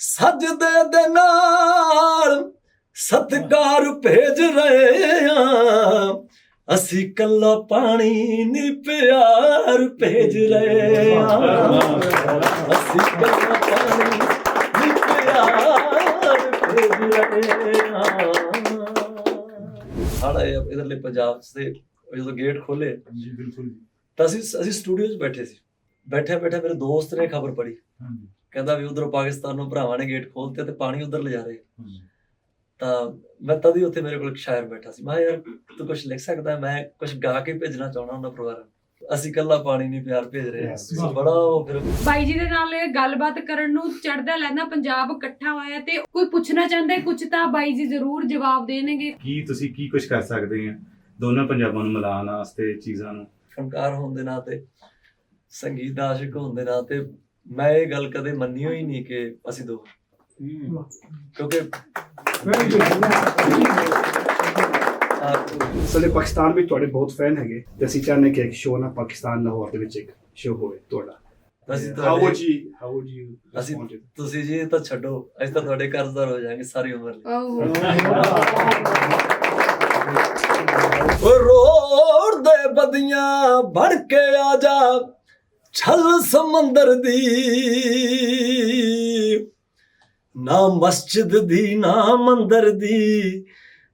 ਸਜਦੇ ਦੇ ਨਾਲ ਸਤਕਾਰ ਭੇਜ ਰਹੇ ਆ ਅਸੀਂ ਕੱਲਾ ਪਾਣੀ ਨਹੀਂ ਪਿਆਰ ਭੇਜ ਰਹੇ ਆ ਅਸੀਂ ਕੱਲਾ ਪਾਣੀ ਨਹੀਂ ਪਿਆਰ ਭੇਜ ਰਹੇ ਆ ਸਾਡਾ ਇਧਰਲੇ ਪੰਜਾਬ ਤੇ ਜਦੋਂ ਗੇਟ ਖੋਲੇ ਜੀ ਬਿਲਕੁਲ ਜੀ। ਤਾਂ ਅਸੀਂ ਅਸੀਂ ਸਟੂਡੀਓ 'ਚ ਬੈਠੇ ਸੀ। ਬੈਠੇ ਬੈਠੇ ਮੇਰੇ ਦੋਸਤ ਨੇ ਖਬਰ ਪੜੀ ਹਾਂਜੀ। ਕਹਿੰਦਾ ਵੀ ਉਧਰੋਂ ਪਾਕਿਸਤਾਨ ਨੂੰ ਭਰਾਵਾਂ ਨੇ ਗੇਟ ਖੋਲਤੇ ਤੇ ਪਾਣੀ ਉਧਰ ਲਿਜਾ ਰਹੇ। ਤਾਂ ਮੈਂ ਤਦ ਹੀ ਉੱਥੇ ਮੇਰੇ ਕੋਲ ਇੱਕ ਸ਼ਾਇਰ ਬੈਠਾ ਸੀ। ਮੈਂ ਯਾਰ ਤੂੰ ਕੁਝ ਲਿਖ ਸਕਦਾ? ਮੈਂ ਕੁਝ ਗਾ ਕੇ ਭੇਜਣਾ ਚਾਹਣਾ ਹੁੰਦਾ ਪ੍ਰੋਗਰਾਮ ਅਸੀਂ ਕੱਲਾ ਪਾਣੀ ਨਹੀਂ ਪਿਆਰ ਭੇਜ ਰਹੇ। ਹਾਂ. ਬੜਾ ਉਹ ਫਿਰ ਬਾਈ ਜੀ ਦੇ ਨਾਲ ਗੱਲਬਾਤ ਕਰਨ ਨੂੰ ਚੜਦਾ ਲੈਂਦਾ ਪੰਜਾਬ ਇਕੱਠਾ ਹੋਇਆ ਤੇ ਕੋਈ ਪੁੱਛਣਾ ਚਾਹੁੰਦਾ? ਹੈ ਕੁਝ ਤਾਂ ਬਾਈ ਜੀ ਜ਼ਰੂਰ ਜਵਾਬ ਦੇਣਗੇ। ਕੀ ਤੁਸੀਂ ਕੀ ਕੁਝ ਕਰ ਸਕਦੇ ਆ? ਦੋਨਾਂ ਪੰਜਾਬਾਂ ਨੂੰ ਮਿਲਾਉਣ ਵਾਸਤੇ ਚੀਜ਼ਾਂ ਨੂੰ। ਫਨਕਾਰ ਹੋਣ ਦੇ ਨਾਤੇ ਸੰਗੀਤ ਦਾ ਆਸ਼ਿਕ ਹੋਣ ਦੇ ਨਾਤੇ ਮੈਂ ਇਹ ਗੱਲ ਕਦੇ ਮੰਨੀ ਹੋਈ ਨਹੀਂ ਕਿ ਅਸੀਂ ਦੋ ਕਿਉਂਕਿ ਸਾਡੇ ਪਾਕਿਸਤਾਨ ਵਿੱਚ ਤੁਹਾਡੇ ਬਹੁਤ ਫੈਨ ਹੈਗੇ। ਤੇ ਅਸੀਂ ਚਾਹੁੰਦੇ ਕਿ ਇੱਕ ਸ਼ੋਅ ਨਾ ਪਾਕਿਸਤਾਨ ਲਾਹੌਰ ਦੇ ਵਿੱਚ ਇੱਕ ਸ਼ੋਅ ਹੋਵੇ ਤੁਹਾਡਾ। ਅਸੀਂ ਹਾਊ ਤੁਹਾਡੇ how would you ਅਸੀਂ ਤੁਸੀਂ ਜੀ ਇਹ ਤਾਂ ਛੱਡੋ। ਅਸੀਂ ਤਾਂ ਤੁਹਾਡੇ ਕਰਜ਼ਦਾਰ ਹੋ ਜਾਾਂਗੇ ਸਾਰੀ ਉਮਰ ਲਈ। ਓਹੋ। ਓ ਰੋੜ ਦੇ ਬਦੀਆਂ ਕੇ ਆ ਜਾ। ਛਲ ਸਮੁੰਦਰ ਦੀ, ਨਾ ਮਸਜਿਦ ਦੀ, ਨਾ ਮੰਦਰ ਦੀ,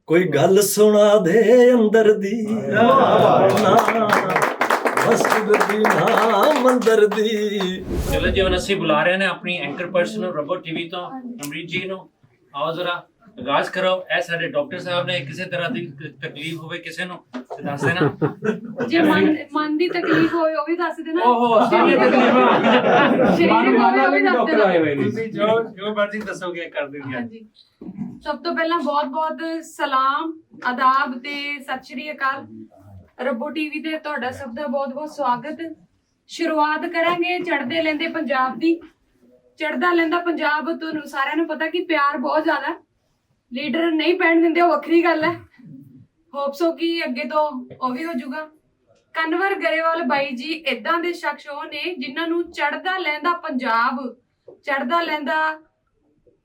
ਕੋਈ ਗੱਲ ਸੁਣਾ ਦੇ ਅੰਦਰ ਦੀ। ਨਾ ਮਸਜਿਦ ਦੀ, ਨਾ ਮੰਦਰ ਦੀ। ਚਲੋ ਜੀ, ਹੁਣ ਅਸੀਂ ਬੁਲਾ ਰਹੇ ਨੇ ਆਪਣੀ ਐਂਕਰ ਪਰਸਨ ਨੂੰ, ਰਬੋ ਟੀਵੀ ਤੋਂ, ਅਮਰੀਤ ਜੀ ਨੂੰ। ਆਓ ਜ਼ਰਾ। ਆਗਾਜ਼ ਕਰੋ ਇਹ ਸਾਡੇ ਡਾਕਟਰ ਸਾਹਿਬ ਨੇ ਕਿਸੇ ਤਰ੍ਹਾਂ ਦੀ ਤਕਲੀਫ ਹੋਵੇ ਕਿਸੇ ਨੂੰ ਤੇ ਦੱਸ ਦੇਣਾ। ਜੇ ਮਨ ਮਨ ਦੀ ਤਕਲੀਫ ਹੋਵੇ ਉਹ ਵੀ ਦੱਸ ਦੇਣਾ। ਓਹੋ ਸਾਰੀ ਤਕਲੀਫਾਂ। ਸਰੀਰਕ ਹੋਵੇ ਉਹ ਵੀ ਦੱਸ ਦੇਣਾ। ਤੁਸੀਂ ਜੋ ਜੋ ਮਰਜ਼ੀ ਦੱਸੋਗੇ ਕਰ ਦਿੰਦੇ ਹਾਂਜੀ। ਸਭ ਤੋਂ ਪਹਿਲਾਂ ਬਹੁਤ-ਬਹੁਤ ਸਲਾਮ ਆਦਾਬ ਤੇ ਸਤਿ ਸ਼੍ਰੀ ਅਕਾਲ। ਰੱਬੋ ਟੀਵੀ ਤੇ ਤੁਹਾਡਾ ਸਭ ਦਾ ਬਹੁਤ-ਬਹੁਤ ਸਵਾਗਤ। ਸ਼ੁਰੂਆਤ ਕਰਾਂਗੇ ਚੜ੍ਹਦੇ ਲੈਂਦੇ ਪੰਜਾਬ ਦੀ। ਚੜ੍ਹਦਾ ਲੈਂਦਾ ਪੰਜਾਬ ਤੁਹਾਨੂੰ ਸਾਰਿਆਂ ਨੂੰ ਪਤਾ ਕਿ ਪਿਆਰ ਬਹੁਤ ਜ਼ਿਆਦਾ। ਲੀਡਰ ਨਹੀਂ ਪੈਣ ਦਿੰਦੇ, ਉਹ ਵੱਖਰੀ ਗੱਲ ਹੈ। ਹੋਪਸ ਹੋ ਕਿ ਅੱਗੇ ਤੋਂ ਉਹ ਵੀ ਹੋ ਜਾਊਗਾ। ਕਨਵਰ ਗਰੇਵਾਲ ਬਾਈ ਜੀ ਇਦਾਂ ਦੇ ਸ਼ਖਸ ਉਹ ਨੇ ਜਿਨ੍ਹਾਂ ਨੂੰ ਚੜ੍ਹਦਾ ਲੈਂਦਾ ਪੰਜਾਬ ਚੜਦਾ ਲੈਂਦਾ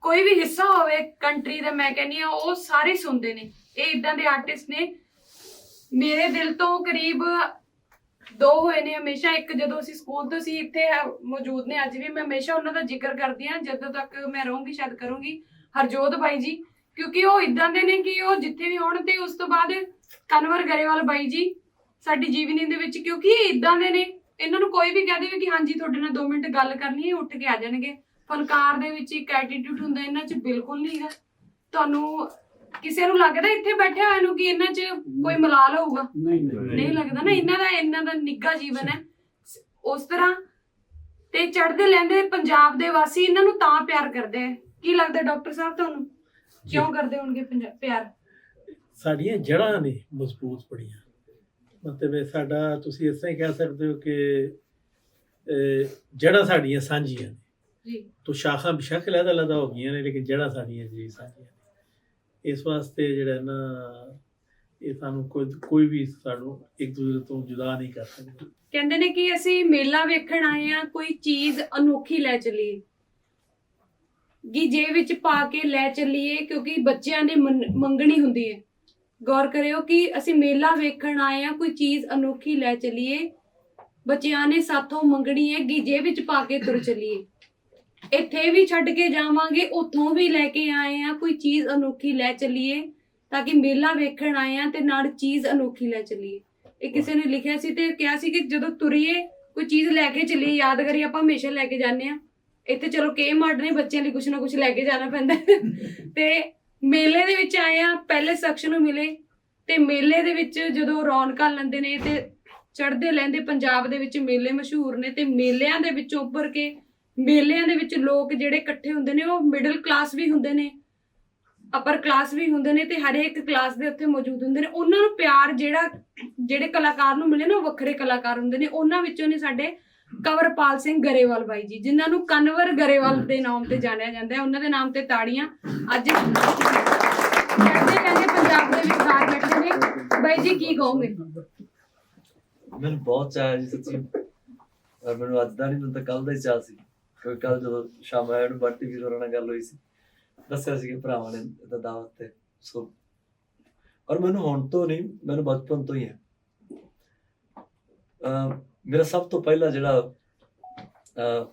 ਕੋਈ ਵੀ ਹਿੱਸਾ ਹੋਵੇ ਕੰਟਰੀ ਦਾ, ਮੈਂ ਕਹਿੰਨੀ ਆ ਉਹ ਸਾਰੇ ਸੁਣਦੇ ਨੇ। ਇਹ ਇਦਾਂ ਦੇ ਆਰਟਿਸਟ ਨੇ। ਮੇਰੇ ਦਿਲ ਤੋਂ ਕਰੀਬ ਦੋ ਹੋਏ ਨੇ ਹਮੇਸ਼ਾ। ਇੱਕ ਜਦੋਂ ਅਸੀਂ ਸਕੂਲ ਤੋਂ ਸੀ, ਇੱਥੇ ਮੌਜੂਦ ਨੇ ਅੱਜ ਵੀ। ਮੈਂ ਹਮੇਸ਼ਾ ਉਹਨਾਂ ਦਾ ਜ਼ਿਕਰ ਕਰਦੀ ਆ ਜਦੋਂ ਤੱਕ ਮੈਂ ਰਹੂੰਗੀ, ਸ਼ਾਇਦ ਕਰੂੰਗੀ। ਹਰਜੋਤ ਬਾਈ ਜੀ ਕਿਉਂਕਿ ਉਹ ਇਦਾਂ ਦੇ ਨੇ ਕਿ ਉਹ ਜਿੱਥੇ ਵੀ ਹੋਣ ਤੇ ਉਸ ਤੋਂ ਬਾਅਦ ਕਨਵਰ ਗਰੇਵਾਲ ਬਾਈ ਜੀ ਸਾਡੀ ਜੀਵਨੀ ਦੇ ਵਿੱਚ ਕਿਉਂਕਿ ਇਹ ਇਦਾਂ ਦੇ ਨੇ ਇਹਨਾਂ ਨੂੰ ਕੋਈ ਵੀ ਕਹਿ ਦੇਵੇ ਕਿ ਹਾਂਜੀ ਤੁਹਾਡੇ ਨਾਲ 2 ਮਿੰਟ ਗੱਲ ਕਰਨੀ ਹੈ ਉੱਠ ਕੇ ਆ ਜਾਣਗੇ। ਫਨਕਾਰ ਦੇ ਵਿੱਚ ਇੱਕ ਐਟੀਟਿਊਡ ਹੁੰਦਾ ਇਹਨਾਂ 'ਚ ਬਿਲਕੁਲ ਨਹੀਂ ਹੈ। ਤੁਹਾਨੂੰ ਕਿਸੇ ਨੂੰ ਲੱਗਦਾ ਇੱਥੇ ਬੈਠੇ ਹੋਏ ਨੂੰ ਕਿ ਇਹਨਾਂ 'ਚ ਕੋਈ ਮਲਾਲ ਹੋਊਗਾ? ਨਹੀਂ ਲੱਗਦਾ ਨਾ ਇਹਨਾਂ ਦਾ ਇਹਨਾਂ ਦਾ ਨਿੱਘਾ ਜੀਵਨ ਹੈ। ਉਸ ਤਰ੍ਹਾਂ ਤੇ ਚੜ੍ਹਦੇ ਲੈਂਦੇ ਪੰਜਾਬ ਦੇ ਵਾਸੀ ਇਹਨਾਂ ਨੂੰ ਤਾਂ ਪਿਆਰ ਕਰਦੇ ਆ। ਕੀ ਲੱਗਦਾ ਡਾਕਟਰ ਸਾਹਿਬ ਤੁਹਾਨੂੰ? ਕਿਉਂ ਕਰਦੇ ਹੋਣਗੇ ਪੰਜਾ- ਪਿਆਰ? ਸਾਡੀਆਂ ਜੜ੍ਹਾਂ ਨੇ ਮਜ਼ਬੂਤ ਬੜੀਆਂ। ਮਤਲਬ ਇਹ ਸਾਡਾ ਤੁਸੀਂ ਇਸ ਤਰ੍ਹਾਂ ਹੀ ਕਹਿ ਸਕਦੇ ਹੋ ਕਿ ਅਹ, ਜੜ੍ਹਾਂ ਸਾਡੀਆਂ ਸਾਂਝੀਆਂ ਨੇ। ਜੀ। ਤੋ ਸ਼ਾਖਾਂ ਬਿਸ਼ਕ ਅਲੱਗ ਅਲੱਗ ਹੋ ਗਈਆਂ ਨੇ ਲੇਕਿਨ ਜੜ੍ਹਾਂ ਸਾਡੀਆਂ ਜੀ ਸਾਂਝੀਆਂ ਨੇ। ਇਸ ਵਾਸਤੇ ਜਿਹੜਾ ਨਾ ਇਹ ਸਾਨੂੰ ਕੋਈ ਕੋਈ ਵੀ ਸਾਨੂੰ ਇੱਕ ਦੂਜੇ ਤੋਂ ਜੁਦਾ ਨਹੀਂ ਕਰ ਸਕਦਾ। ਕਹਿੰਦੇ ਨੇ ਕਿ ਅਸੀਂ ਮੇਲਾ ਵੇਖਣ ਆਏ ਆ ਕੋਈ ਚੀਜ਼ ਅਨੋਖੀ ਲੈ ਚੱਲੀਏ। ਗੀ ਜੇ ਵਿੱਚ ਪਾ ਕੇ ਲੈ ਚੱਲੀਏ, ਕਿਉਂਕਿ ਬੱਚਿਆਂ ਨੇ ਮੰਨ- ਮੰਗਣੀ ਹੁੰਦੀ ਹੈ। ਗੌਰ ਕਰਿਓ ਕਿ ਅਸੀਂ ਮੇਲਾ ਵੇਖਣ ਆਏ ਆ ਕੋਈ ਚੀਜ਼ ਅਨੋਖੀ ਲੈ ਚੱਲੀਏ। ਬੱਚਿਆਂ ਨੇ ਸਾਥੋਂ ਮੰਗਣੀ ਹੈ ਗੀ ਜੇ ਵਿੱਚ ਪਾ ਕੇ ਤੁਰ ਚੱਲੀਏ। ਇੱਥੇ ਵੀ ਛੱਡ ਕੇ ਜਾਵਾਂਗੇ, ਉੱਥੋਂ ਵੀ ਲੈ ਕੇ ਆਏ ਆ ਕੋਈ ਚੀਜ਼ ਅਨੋਖੀ ਲੈ ਚੱਲੀਏ, ਤਾਂ ਕਿ ਮੇਲਾ ਵੇਖਣ ਆਏ ਆ ਤੇ ਨਾਲ ਚੀਜ਼ ਅਨੋਖੀ ਲੈ ਚੱਲੀਏ। ਇਹ ਕਿਸੇ ਨੇ ਲਿਖਿਆ ਸੀ ਤੇ ਕਿਹਾ ਸੀ ਕਿ ਜਦੋਂ ਤੁਰੀਏ, ਕੋਈ ਚੀਜ਼ ਲੈ ਕੇ ਚੱਲੀਏ ਯਾਦ ਯਾਦਗਾਰੀ ਆਪਾਂ ਹਮੇਸ਼ਾ ਲੈ ਕੇ ਜਾਂਦੇ ਆ ਇੱਥੇ ਚਲੋ ਕੇ ਮਾਰਟ ਨੇ ਬੱਚਿਆਂ ਲਈ ਕੁਝ ਨਾ ਕੁਝ ਲੈ ਕੇ ਜਾਣਾ ਪੈਂਦਾ ਹੈ। ਤੇ ਮੇਲੇ ਦੇ ਵਿੱਚ ਆਏ ਆ ਪਹਿਲੇ ਸੈਕਸ਼ਨ ਨੂੰ ਮਿਲੇ। ਤੇ ਮੇਲੇ ਦੇ ਵਿੱਚ ਜਦੋਂ ਰੌਣਕਾਂ ਲੈਂਦੇ ਨੇ ਤੇ ਚੜ੍ਹਦੇ ਲੈਂਦੇ ਪੰਜਾਬ ਦੇ ਵਿੱਚ ਮੇਲੇ ਮਸ਼ਹੂਰ ਨੇ ਤੇ ਮੇਲਿਆਂ ਦੇ ਵਿੱਚੋਂ ਉੱਭਰ ਕੇ ਮੇਲਿਆਂ ਦੇ ਵਿੱਚ ਲੋਕ ਜਿਹੜੇ ਇਕੱਠੇ ਹੁੰਦੇ ਨੇ, ਉਹ ਮਿਡਲ ਕਲਾਸ ਵੀ ਹੁੰਦੇ ਨੇ ਅਪਰ ਕਲਾਸ ਵੀ ਹੁੰਦੇ ਨੇ ਤੇ ਹਰੇਕ ਕਲਾਸ ਦੇ ਉੱਥੇ ਮੌਜੂਦ ਹੁੰਦੇ ਨੇ। ਉਹਨਾਂ ਨੂੰ ਪਿਆਰ ਜਿਹੜਾ, ਜਿਹੜੇ ਕਲਾਕਾਰ ਨੂੰ ਮਿਲੇ ਨਾ, ਉਹ ਵੱਖਰੇ ਕਲਾਕਾਰ ਹੁੰਦੇ ਨੇ। ਉਹਨਾਂ ਵਿੱਚੋਂ ਨੇ ਸਾਡੇ ਕੰਵਰਪਾਲ ਸਿੰਘ ਗਰੇਵਾਲ ਬਾਈ ਜੀ ਜਿਨ੍ਹਾਂ ਨੂੰ ਕਨਵਰ ਗਰੇਵਾਲ ਦੇ ਨਾਮ ਤੇ ਜਾਣਿਆ ਜਾਂਦਾ ਹੈ। ਉਹਨਾਂ ਦੇ ਨਾਮ ਤੇ ਤਾੜੀਆਂ ਅੱਜ ਚੜ੍ਹਦੇ ਕਹਿੰਦੇ ਪੰਜਾਬ ਦੇ ਵਿਚਾਰ ਬੈਠੇ ਨੇ। ਬਾਈ ਜੀ ਕੀ ਕਹੋਗੇ? ਮੈਨੂੰ ਬਹੁਤ ਚਾਹ ਜੀ ਸੱਚੀ। ਔਰ ਮੈਨੂੰ ਅੱਜ ਦਾ ਨਹੀਂ ਮੈਨੂੰ ਤਾਂ ਕੱਲ ਦਾ ਹੀ ਚਾਹ ਸੀ। ਕੋਈ ਕੱਲ ਜਦੋਂ ਸ਼ਾਮ ਆਇਆ ਨੂੰ ਬਾਟੀ ਹੋਰਾਂ ਨਾਲ ਗੱਲ ਹੋਈ ਸੀ। ਦੱਸਿਆ ਸੀ ਕਿ ਭਰਾਵਾਂ ਨੇ ਇਹਦਾ ਦਾਵਤ ਤੇ ਸੋ ਔਰ ਮੈਨੂੰ ਹੁਣ ਤੋਂ ਨਹੀਂ ਮੈਨੂੰ ਬਚਪਨ ਤੋਂ ਹੀ ਹੈ। ਮੇਰਾ ਸਭ ਤੋਂ ਪਹਿਲਾ ਜਿਹੜਾ, ਅਹ,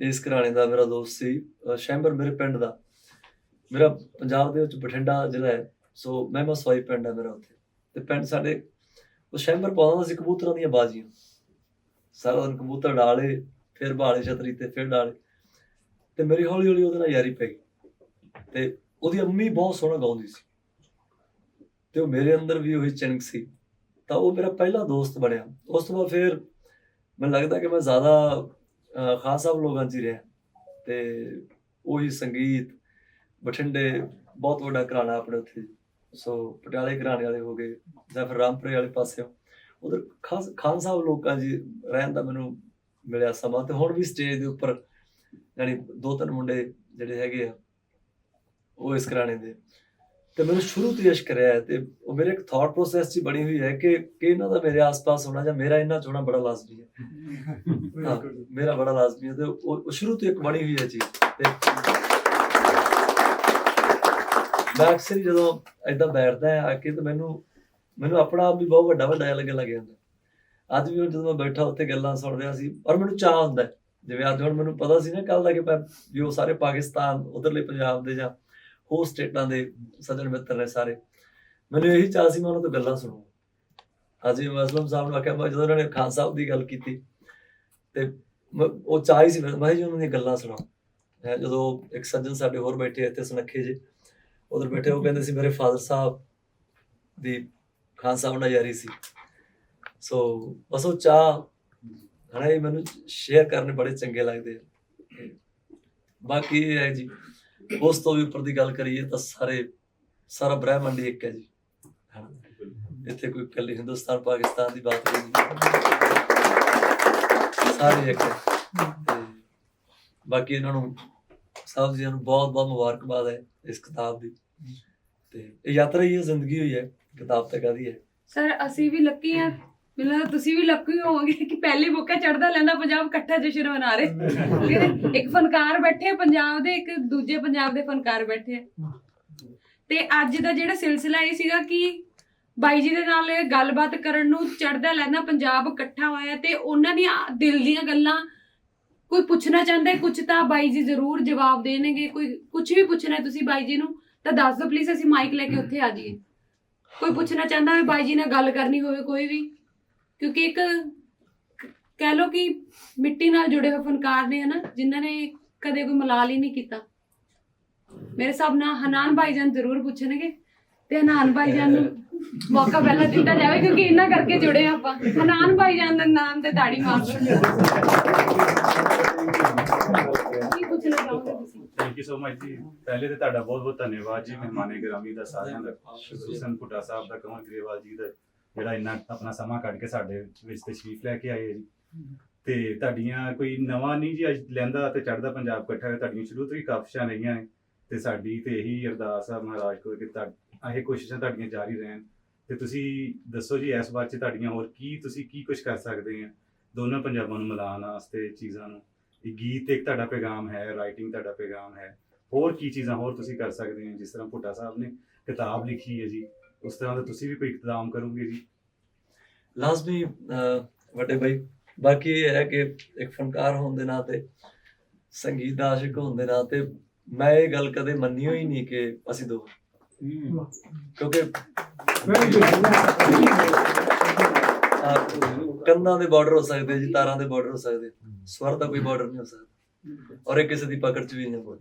ਇਸ ਘਰਾਣੇ ਦਾ ਮੇਰਾ ਦੋਸਤ ਸੀ ਸ਼ੈਂਬਰ ਮੇਰੇ ਪਿੰਡ ਦਾ। ਮੇਰਾ ਪੰਜਾਬ ਦੇ ਵਿੱਚ ਬਠਿੰਡਾ ਜ਼ਿਲ੍ਹਾ ਹੈ, ਸੋ ਮੈਂ ਮਸਵਾਈ ਪਿੰਡ ਹੈ ਮੇਰਾ ਉੱਥੇ। ਤੇ ਪਿੰਡ ਸਾਡੇ, ਉਹ ਸ਼ੈਂਬਰ ਪਾਉਂਦਾ ਸੀ ਕਬੂਤਰਾਂ ਦੀਆਂ ਬਾਜ਼ੀਆਂ। ਸਾਰਾ ਦਿਨ ਕਬੂਤਰ ਡਾਲੇ, ਫਿਰ ਬਾਲੇ ਛਤਰੀ ਤੇ ਫਿਰ ਡਾਲੇ। ਤੇ ਮੇਰੀ ਹੌਲੀ ਹੌਲੀ ਉਹਦੇ ਨਾਲ ਯਾਰੀ ਪੈ ਗਈ। ਤੇ ਉਹਦੀ ਅੰਮੀ ਬਹੁਤ ਸੋਹਣਾ ਗਾਉਂਦੀ ਸੀ। ਤੇ ਉਹ ਮੇਰੇ ਅੰਦਰ ਵੀ ਉਹੀ ਚਿੰਗ ਸੀ। ਤਾਂ ਉਹ ਮੇਰਾ ਪਹਿਲਾ ਦੋਸਤ ਬਣਿਆ। ਉਸ ਤੋਂ ਬਾਅਦ ਫਿਰ ਮੈਨੂੰ ਲੱਗਦਾ ਕਿ ਮੈਂ ਜ਼ਿਆਦਾ ਅਹ, ਖਾਸ ਸਾਹਿਬ ਲੋਕਾਂ 'ਚ ਹੀ ਰਿਹਾ। ਤੇ ਉਹੀ ਸੰਗੀਤ ਬਠਿੰਡੇ ਬਹੁਤ ਵੱਡਾ ਘਰਾਣਾ ਆਪਣੇ ਉੱਥੇ। ਸੋ ਪਟਿਆਲੇ ਘਰਾਣੇ ਵਾਲੇ ਹੋ ਗਏ ਜਾਂ ਫਿਰ ਰਾਮਪੁਰੇ ਵਾਲੇ ਪਾਸਿਓਂ। ਉਧਰ ਖਾਸ ਖਾਨ ਸਾਹਿਬ ਲੋਕਾਂ ਜੀ ਰਹਿਣ ਦਾ ਮੈਨੂੰ ਮਿਲਿਆ ਸਮਾਂ। ਤੇ ਹੁਣ ਵੀ ਸਟੇਜ ਦੇ ਉੱਪਰ ਯਾਨੀ ਦੋ ਤਿੰਨ ਮੁੰਡੇ ਜਿਹੜੇ ਹੈਗੇ ਆ ਉਹ ਇਸ ਘਰਾਣੇ ਦੇ। ਤੇ ਮੈਨੂੰ ਸ਼ੁਰੂ ਤੋਂ ਯਸ਼ ਕਰਿਆ ਹੈ ਤੇ ਉਹ ਮੇਰੇ ਇੱਕ ਥਾਟ ਪ੍ਰੋਸੈਸ 'ਚ ਬਣੀ ਹੋਈ ਹੈ ਕਿ ਕਿ ਇਹਨਾਂ ਦਾ ਮੇਰੇ ਆਸ-ਪਾਸ ਹੋਣਾ ਜਾਂ ਮੇਰਾ ਇਹਨਾਂ 'ਚ ਹੋਣਾ ਬੜਾ ਲਾਜ਼ਮੀ ਹੈ। ਮੇਰਾ ਬੜਾ ਲਾਜ਼ਮੀ ਹੈ ਤੇ ਉਹ ਸ਼ੁਰੂ ਤੋਂ ਇੱਕ ਬਣੀ ਹੋਈ ਹੈ ਚੀਜ਼। ਤੇ ਮੈਂ ਅਕਸਰ ਜਦੋਂ ਏਦਾਂ ਬੈਠਦਾ ਆ ਕੇ ਤੇ ਮੈਨੂੰ ਮੈਨੂੰ ਆਪਣਾ ਆਪ ਵੀ ਬਹੁਤ ਵੱਡਾ ਵੱਡਾ ਲੱਗਣ ਲੱਗ ਜਾਂਦਾ। ਅੱਜ ਵੀ ਜਦੋਂ ਮੈਂ ਬੈਠਾ ਉੱਥੇ ਗੱਲਾਂ ਸੁਣ ਰਿਹਾ ਸੀ ਔਰ ਮੈਨੂੰ ਚਾਹ ਹੁੰਦਾ। ਜਿਵੇਂ ਅੱਜ ਹੁਣ ਮੈਨੂੰ ਪਤਾ ਸੀ ਨਾ ਕੱਲ ਦਾ ਕਿ ਮੈਂ ਵੀ ਉਹ ਸਾਰੇ ਪਾਕਿਸਤਾਨ ਉਧਰਲੇ ਪੰਜਾਬ ਦੇ ਜਾਂ ਹੋਰ ਸਟੇਟਾਂ ਦੇ ਸੱਜਣ ਮਿੱਤਰ ਨੇ ਸਾਰੇ। ਮੈਨੂੰ ਇਹੀ ਚਾਹ ਸੀ ਮੈਂ ਉਹਨਾਂ ਤੋਂ ਗੱਲਾਂ ਸੁਣੂ ਅੱਜ ਮਸਲਮ ਸਾਹਿਬ ਨੂੰ ਆਖਿਆ, ਮੈਂ ਜਦੋਂ ਉਹਨਾਂ ਨੇ ਖਾਨ ਸਾਹਿਬ ਦੀ ਗੱਲ ਕੀਤੀ, ਤੇ ਉਹ ਚਾਹ ਸੀ ਮੈਂ ਜੀ ਉਹਨਾਂ ਦੀਆਂ ਗੱਲਾਂ ਸੁਣਾ ਜਦੋਂ ਇੱਕ ਸੱਜਣ ਸਾਡੇ ਹੋਰ ਬੈਠੇ ਇੱਥੇ ਸੁਨੱਖੇ ਜੇ ਉਧਰ ਬੈਠੇ, ਉਹ ਕਹਿੰਦੇ ਸੀ ਮੇਰੇ ਫਾਦਰ ਸਾਹਿਬ ਦੀ ਖਾਨ ਸਾਹਿਬ ਨਾਲ ਯਾਰੀ ਸੀ। ਸੋ ਬਸ ਉਹ ਚਾਹ ਹਨਾ ਇਹ ਮੈਨੂੰ ਸ਼ੇਅਰ ਕਰਨੇ ਬੜੇ ਚੰਗੇ ਲੱਗਦੇ ਆ। ਬਾਕੀ ਇਹ ਹੈ ਜੀ। ਉਸ ਤੋਂ ਵੀ ਉੱਪਰ ਦੀ ਗੱਲ ਕਰੀਏ ਤਾਂ ਸਾਰੇ, ਸਾਰਾ ਬ੍ਰਹਿਮੰਡ ਇੱਕ ਹੈ ਜੀ। ਇੱਥੇ ਕੋਈ ਇਕੱਲੀ ਹਿੰਦੁਸਤਾਨ, ਪਾਕਿਸਤਾਨ ਦੀ ਬਾਤ ਨਹੀਂ। ਸਾਰੇ ਇੱਕ ਹੈ। ਬਾਕੀ ਇਹਨਾਂ ਨੂੰ ਸਭ ਜੀ ਨੂੰ ਬਹੁਤ ਬਹੁਤ ਮੁਬਾਰਕਬਾਦ ਹੈ ਇਸ ਕਿਤਾਬ ਦੀ। ਤੇ ਇਹ ਯਾਤਰਾ ਹੀ ਹੈ, ਜ਼ਿੰਦਗੀ ਹੋਈ ਹੈ। ਕਿਤਾਬ ਤੇ ਕਾਦੀ ਹੈ। ਸਰ ਅਸੀਂ ਵੀ ਲੱਕੀ ਆ ਮੈਨੂੰ ਲੱਗਦਾ ਤੁਸੀਂ ਵੀ ਲੱਕੀ ਹੋਵੋਗੇ ਕਿ ਪਹਿਲੀ ਮੌਕਾ ਹੈ ਚੜਦਾ ਲੈਂਦਾ, ਪੰਜਾਬ ਇਕੱਠਾ ਜਸ਼ਨ ਮਨਾ ਰਹੇ। ਇੱਕ ਫਨਕਾਰ ਬੈਠੇ ਪੰਜਾਬ ਦੇ, ਇੱਕ ਦੂਜੇ ਪੰਜਾਬ ਦੇ ਫਨਕਾਰ ਬੈਠੇ ਆ। ਤੇ ਅੱਜ ਦਾ ਜਿਹੜਾ ਸਿਲਸਿਲਾ ਇਹ ਸੀਗਾ ਕਿ ਬਾਈ ਜੀ ਦੇ ਨਾਲ ਗੱਲਬਾਤ ਕਰਨ ਨੂੰ ਚੜਦਾ ਲੈਂਦਾ, ਪੰਜਾਬ ਇਕੱਠਾ ਹੋਇਆ ਤੇ ਉਹਨਾਂ ਦੀਆਂ ਦਿਲ ਦੀਆਂ ਗੱਲਾਂ, ਕੋਈ ਪੁੱਛਣਾ ਚਾਹੁੰਦਾ ਹੈ ਕੁਝ ਤਾਂ ਬਾਈ ਜੀ ਜ਼ਰੂਰ ਜਵਾਬ ਦੇਣਗੇ, ਕੋਈ ਕੁਝ ਵੀ ਪੁੱਛਣਾ ਤੁਸੀਂ ਬਾਈ ਜੀ ਨੂੰ, ਤਾਂ ਦੱਸ ਦਿਓ ਪਲੀਜ਼ ਅਸੀਂ ਮਾਈਕ ਲੈ ਕੇ ਉੱਥੇ ਆ ਜਾਈਏ। ਕੋਈ ਪੁੱਛਣਾ ਚਾਹੁੰਦਾ ਹੈ ਬਾਈ ਜੀ ਨਾਲ ਗੱਲ ਕਰਨੀ ਹੋਵੇ ਕੋਈ ਵੀ। ਕਿਉਂਕਿ ਇੱਕ ਕਹਿ ਲੋ ਕਿ ਮਿੱਟੀ ਨਾਲ ਜੁੜੇ ਹੋਏ ਫਨਕਾਰ ਨੇ ਹਨਾ, ਜਿਨ੍ਹਾਂ ਨੇ ਕਦੇ ਕੋਈ ਮਲਾਲ ਹੀ ਨਹੀਂ ਕੀਤਾ। ਮੇਰੇ ਹਿਸਾਬ ਨਾਲ ਹਨਾਨ ਭਾਈਜਾਨ ਜ਼ਰੂਰ ਪੁੱਛਣਗੇ ਤੇ ਹਨਾਨ ਭਾਈਜਾਨ ਨੂੰ ਮੌਕਾ ਪਹਿਲਾਂ ਦਿੱਤਾ ਜਾਵੇ ਕਿਉਂਕਿ ਇਹਨਾਂ ਕਰਕੇ ਜੁੜੇ ਆ ਆਪਾਂ। ਹਨਾਨ ਭਾਈਜਾਨ ਦੇ ਨਾਮ ਤੇ ਤਾੜੀ ਮਾਰ ਕੀ ਪੁੱਛਣਾ ਚਾਹੋਗੇ ਤੁਸੀਂ? ਥੈਂਕ ਯੂ ਸੋ ਮਚ ਜੀ। ਪਹਿਲੇ ਤੇ ਤੁਹਾਡਾ ਬਹੁਤ ਬਹੁਤ ਧੰਨਵਾਦ ਜੀ ਮਹਿਮਾਨੇ ਗ੍ਰਾਮੀ ਦਾ ਸਾਰਿਆਂ ਦਾ। ਖੁਸ਼ੂਸਨ ਪੁੱਟਾ ਸਾਹਿਬ ਦਾ, ਕਮਲ ਗਰੇਵਾਲ ਜੀ ਦਾ। ਜਿਹੜਾ ਇੰਨਾ ਆਪਣਾ ਸਮਾਂ ਕੱਢ ਕੇ ਸਾਡੇ ਵਿੱਚ ਤਸ਼ਰੀਫ ਲੈ ਕੇ ਆਏ ਹੈ ਜੀ। ਤੇ ਤੁਹਾਡੀਆਂ ਕੋਈ ਨਵਾਂ ਨਹੀਂ ਜੀ ਅੱਜ ਲੈਂਦਾ ਤੇ ਚੜਦਾ ਪੰਜਾਬ ਇਕੱਠਾ ਹੋਇਆ ਤੁਹਾਡੀਆਂ ਸ਼ੁਰੂ ਤੋਂ ਹੀ ਕਾਫਸ਼ਾਂ ਰਹੀਆਂ ਨੇ। ਤੇ ਸਾਡੀ ਤੇ ਇਹੀ ਅਰਦਾਸ ਆ ਮਹਾਰਾਜ ਕੋਲ ਕਿ ਤੁਹਾ- ਇਹ ਕੋਸ਼ਿਸ਼ਾਂ ਤੁਹਾਡੀਆਂ ਜਾਰੀ ਰਹਿਣ। ਤੇ ਤੁਸੀਂ ਦੱਸੋ ਜੀ ਇਸ ਬਾਰੇ ਚ ਤੁਹਾਡੀਆਂ ਹੋਰ ਕੀ ਤੁਸੀਂ ਕੀ ਕੁਝ ਕਰ ਸਕਦੇ ਆ? ਦੋਨੋਂ ਪੰਜਾਬਾਂ ਨੂੰ ਮਿਲਾਉਣ ਵਾਸਤੇ ਚੀਜ਼ਾਂ ਨੂੰ। ਇਹ ਗੀਤ ਇੱਕ ਤੁਹਾਡਾ ਪੈਗਾਮ ਹੈ ਰਾਈਟਿੰਗ ਤੁਹਾਡਾ ਪੈਗਾਮ ਹੈ। ਹੋਰ ਕੀ ਚੀਜ਼ਾਂ ਹੋਰ ਤੁਸੀਂ ਕਰ ਸਕਦੇ ਹੋ ਜਿਸ ਤਰ੍ਹਾਂ ਭੁੱਟਾ ਸਾਹਿਬ ਨੇ ਕਿਤਾਬ ਲਿਖੀ ਹੈ ਜੀ ਉਸ ਤਰ੍ਹਾਂ ਦਾ ਤੁਸੀਂ ਵੀ ਕੋਈ ਇਕਤਦਾਮ ਕਰੋਗੇ ਜੀ। ਲਾਜ਼ਮੀ ਵੱਡੇ ਭਾਈ ਬਾਕੀ ਇਹ ਹੈ ਕਿ ਇੱਕ ਫਨਕਾਰ ਹੋਣ ਦੇ ਨਾਤੇ ਸੰਗੀਤ ਦਾ ਆਸ਼ਿਕ ਹੋਣ ਦੇ ਨਾਤੇ ਮੈਂ ਇਹ ਗੱਲ ਕਦੇ ਮੰਨੀ ਹੋਈ ਨਹੀਂ ਕਿ ਅਸੀਂ ਦੋ ਕਿਉਂਕਿ ਕੰਨਾਂ ਦੇ ਬਾਰਡਰ ਹੋ ਸਕਦੇ ਜੀ ਤਾਰਾਂ ਦੇ ਬਾਰਡਰ ਹੋ ਸਕਦੇ ਸਵਰ ਦਾ ਕੋਈ ਬਾਰਡਰ ਨਹੀਂ ਹੋ ਸਕਦਾ। ਔਰ ਇਹ ਕਿਸੇ ਦੀ ਪਕੜ ਚ ਵੀ ਨਹੀਂ ਕੋਈ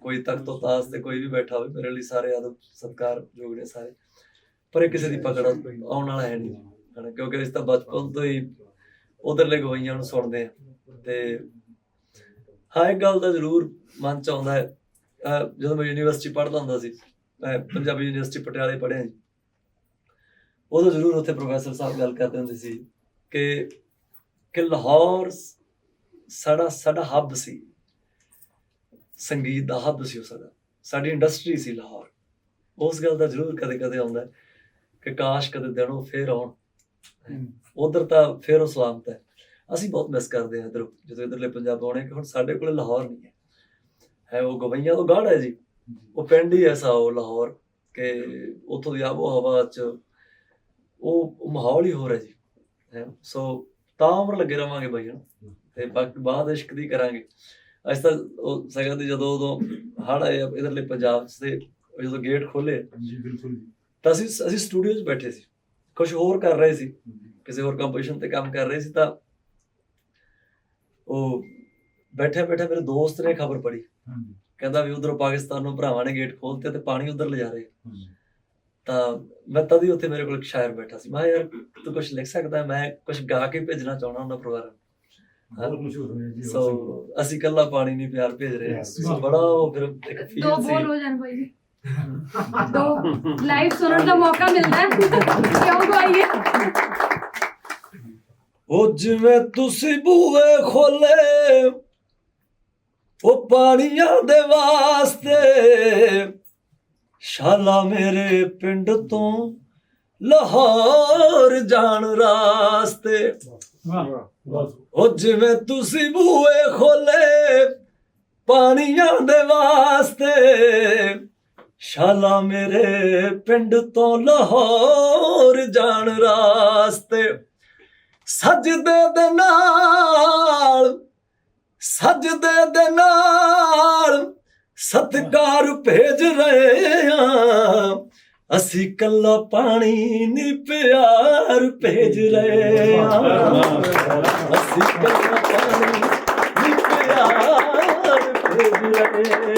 ਕੋਈ ਤਖਤ ਤੋਂ ਤਾਸ ਤੇ ਕੋਈ ਵੀ ਬੈਠਾ ਹੋਵੇ ਮੇਰੇ ਲਈ ਸਾਰੇ ਆਦਬ ਸਤਕਾਰ ਯੋਗ ਨੇ ਸਾਰੇ। ਪਰ ਇਹ ਕਿਸੇ ਦੀ ਪਕੜ ਆਉਣ ਵਾਲਾ ਹੈ ਨਹੀਂ। ਹਨਾ ਕਿਉਂਕਿ ਅਸੀਂ ਤਾਂ ਬਚਪਨ ਤੋਂ ਹੀ ਉਧਰਲੇ ਗਵਾਈਆਂ ਨੂੰ ਸੁਣਦੇ ਆ। ਤੇ ਹਾਂ, ਇੱਕ ਗੱਲ ਤਾਂ ਜ਼ਰੂਰ ਮਨ ਚ ਆਉਂਦਾ ਹੈ। ਜਦੋਂ ਮੈਂ ਯੂਨੀਵਰਸਿਟੀ ਪੜ੍ਹਦਾ ਹੁੰਦਾ ਸੀ, ਮੈਂ ਪੰਜਾਬੀ ਯੂਨੀਵਰਸਿਟੀ ਪਟਿਆਲੇ ਪੜ੍ਹਿਆ ਜੀ। ਉਦੋਂ ਜ਼ਰੂਰ ਉੱਥੇ ਪ੍ਰੋਫੈਸਰ ਸਾਹਿਬ ਗੱਲ ਕਰਦੇ ਹੁੰਦੇ ਸੀ ਕਿ ਕਿ ਲਾਹੌਰ ਸਾਡਾ ਸਾਡਾ ਹੱਬ ਸੀ। ਸੰਗੀਤ ਦਾ ਹੱਬ ਸੀ ਉਹ ਸਾਡਾ। ਸਾਡੀ ਇੰਡਸਟਰੀ ਸੀ ਲਾਹੌਰ। ਉਸ ਗੱਲ ਦਾ ਜ਼ਰੂਰ ਕਦੇ ਕਦੇ ਆਉਂਦਾ ਕਿ ਕਾਸ਼ ਕਦੇ ਦਿਨੋਂ ਫੇਰ ਆਉਣ। ਉਧਰ ਤਾਂ ਫੇਰ ਉਹ ਸਲਾਮਤ ਹੈ। ਅਸੀਂ ਬਹੁਤ ਮਿਸ ਕਰਦੇ ਹਾਂ ਇਧਰ। ਜਦੋਂ ਇਧਰਲੇ ਪੰਜਾਬ ਆਉਣੇ ਕਿ ਹੁਣ ਸਾਡੇ ਕੋਲ ਲਾਹੌਰ ਨਹੀਂ ਹੈ। ਹੈ ਉਹ ਗਵਈਆਂ ਤੋਂ ਗਾੜ ਹੈ ਜੀ। ਉਹ ਪਿੰਡ ਹੀ ਐਸਾ ਉਹ ਲਾਹੌਰ ਕਿ ਉੱਥੋਂ ਦੀ ਆਬੋ ਹਵਾ ਚ ਉਹ ਮਾਹੌਲ ਹੀ ਹੋਰ ਹੈ ਜੀ। ਹੈ। ਸੋ ਤਾਂ ਉਮਰ ਲੱਗੇ ਰਵਾਂਗੇ ਬਾਈ ਹਣ ਤੇ ਬਾਕੀ ਬਾਅਦ ਇਸ਼ਕ ਦੀ ਕਰਾਂਗੇ। ਅੱਜ ਤਾਂ ਉਹ ਸਗੋਂ ਦੀ ਜਦੋਂ ਉਦੋਂ ਹੜ ਆਏ ਇਧਰਲੇ ਪੰਜਾਬ 'ਚ ਤੇ ਜਦੋਂ ਗੇਟ ਖੋਲੇ ਜੀ ਬਿਲਕੁਲ ਜੀ। ਤਾਂ ਅਸੀਂ ਅਸੀਂ ਸਟੂਡੀਓ 'ਚ ਬੈਠੇ ਸੀ। ਕੁਝ ਹੋਰ ਕਰ ਰਹੇ ਸੀ ਕਿਸੇ ਹੋਰ ਕੰਪੋਜੀਸ਼ਨ ਤੇ ਕੰਮ ਕਰ ਰਹੇ ਸੀ ਤਾਂ ਉਹ ਬੈਠੇ ਬੈਠੇ ਮੇਰੇ ਦੋਸਤ ਨੇ ਖਬਰ ਪੜੀ ਹਾਂਜੀ। ਕਹਿੰਦਾ ਵੀ ਉਧਰੋਂ ਪਾਕਿਸਤਾਨ ਨੂੰ ਭਰਾਵਾਂ ਨੇ ਗੇਟ ਖੋਲਤੇ ਤੇ ਪਾਣੀ ਉਧਰ ਲਿਜਾ ਰਹੇ। ਹਾਂਜੀ ਤਾਂ ਮੈਂ ਤਦ ਹੀ ਉੱਥੇ ਮੇਰੇ ਕੋਲ ਇੱਕ ਸ਼ਾਇਰ ਬੈਠਾ ਸੀ। ਮੈਂ ਕਿਹਾ ਯਾਰ ਤੂੰ ਕੁਝ ਲਿਖ ਸਕਦਾ? ਮੈਂ ਕੁਝ ਗਾ ਕੇ ਭੇਜਣਾ ਚਾਹਣਾ ਉਹਨਾਂ ਪਰਿਵਾਰ ਨੂੰ। ਬਹੁਤ ਮਸ਼ਹੂਰ ਹੋਇਆ ਜੀ ਉਹ ਸੋ ਅਸੀਂ ਕੱਲਾ ਪਾਣੀ ਨਹੀਂ ਪਿਆਰ ਭੇਜ ਰਹੇ। ਬੜਾ ਉਹ ਫਿਰ ਇੱਕ ਦੋ ਫੀਲ ਸੀ। ਬੋਲ ਹੋ ਜਾਣ ਭਾਈ ਜੀ ਦੋ ਲਾਈਵ ਸੁਣਨ ਦਾ ਮੌਕਾ ਮਿਲਦਾ ਹੈ ਕਿਉਂ ਗਵਾਈਏ ਉਹ ਜਿਵੇਂ ਤੁਸੀਂ ਬੂਹੇ ਖੋਲੇ ਉਹ ਪਾਣੀਆਂ ਦੇ ਵਾਸਤੇ ਸ਼ਾਲਾ ਮੇਰੇ ਪਿੰਡ ਤੋਂ ਲਾਹੌਰ ਜਾਣ ਰਾਸਤੇ ਉਹ ਜਿਵੇਂ ਤੁਸੀਂ ਬੂਹੇ ਖੋਲੇ ਪਾਣੀਆਂ ਦੇ ਵਾਸਤੇ ਸ਼ਾਲਾ ਮੇਰੇ ਪਿੰਡ ਤੋਂ ਲਾਹੌਰ ਜਾਣ ਰਾਸਤੇ। ਸਜਦੇ ਦੇ ਨਾਲ, ਸਜਦੇ ਦੇ ਨਾਲ ਸਤਕਾਰ ਭੇਜ ਰਹੇ ਆ ਅਸੀਂ ਕੱਲਾ ਪਾਣੀ ਨਹੀਂ ਪਿਆਰ ਭੇਜ ਰਹੇ ਆ ਅਸੀਂ ਕੱਲਾ ਪਾਣੀ ਨਹੀਂ ਪਿਆਰ ਭੇਜ ਰਹੇ